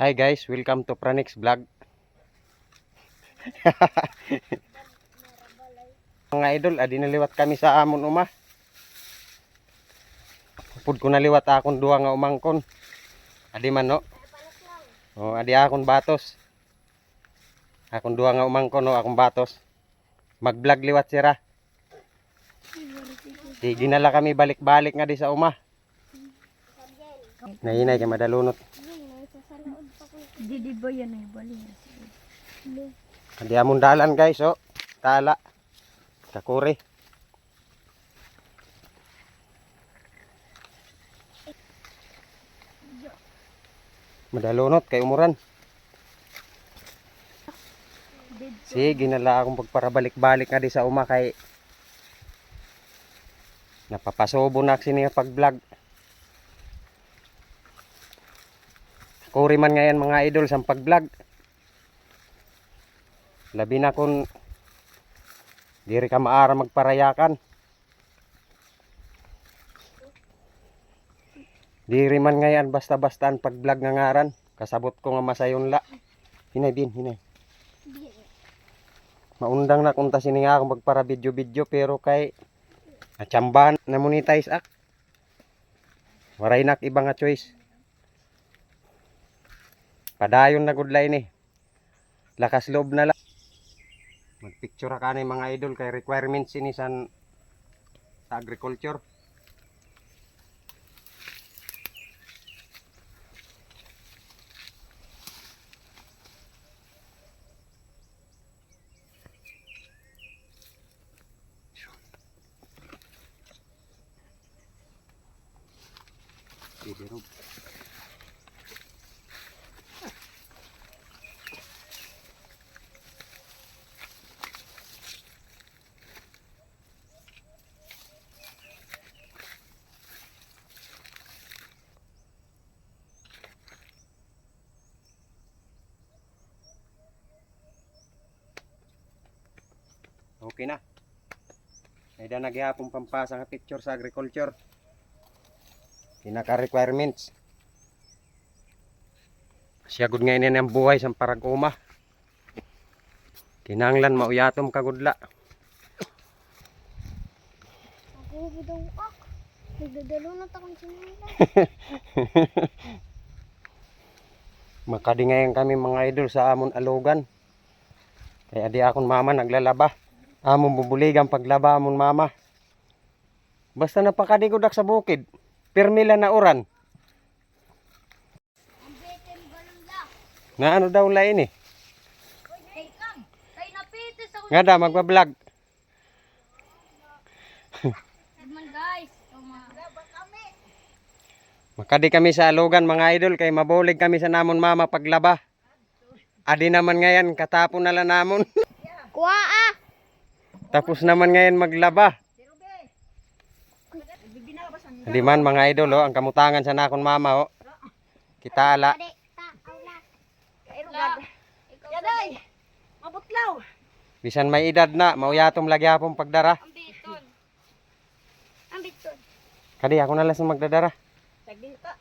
Hi guys, welcome to Pranix Vlog. Mga idol, adi naliwat kami sa amon uma. Pud ko naliwat akon duha nga umangkon. Adi man no. Oh, adi akon batos. Akon duha nga umangkon no, akong batos. Mag-vlog liwat sira. Di ginala kami balik-balik nga di sa uma. Nahinay kay madalunot. Di di ba yan ay bali na amon dalan guys, oh. Tala. Kakuri. Madalunot kay umuran. Sige, nala akong pagparabalik-balik nga di sa uma kay napapasobo na sini pag-vlog. Kuri man ngayon mga idol sa pag-vlog. Labi na kung diri ka maara magparayakan. Diri man ngayon basta-basta ang pag-vlog nga ngaran. Kasabot ko nga masayon la. Hinay bin, hinay. Maundang na kung ta sini nga akong magpara video-video pero kay atsambahan na monetize ak. Waray nak iba nga choice. Padayon na good line eh. Lakas loob na lang. Magpicture ka na mga idol kay requirements ini san sa agriculture. Ibirog. Okay na. May da nagyapong pampasa nga picture sa agriculture. Pinaka requirements. Siya gud ngayon ang buhay sa paraguma. Kinanglan mauyatom kagudla. Ako daw ak. Nagdadalo na takong sinila. Makadi ngayon kami mga idol sa amon alugan. Kaya di akon mama naglalaba. Amon bubuligan paglaba amon mama. Basta napakadigudak sa bukid. Permila na la. Na ano daw lain eh. Nga da magbablog. Makadi kami sa alugan mga idol kay mabulig kami sa namon mama paglaba. Adi naman ngayon katapon na lang namon. Kuha ah. Tapos naman ngayon maglaba. Di man mga idol oh, ang kamutangan sa nakon mama oh. Kita ala. Yaday. Mabutlaw. Bisan may edad na, mauyatom lagyapon pagdara. Ang biton. Ang biton. Kadi ako na lang sa magdadara. Sagdita.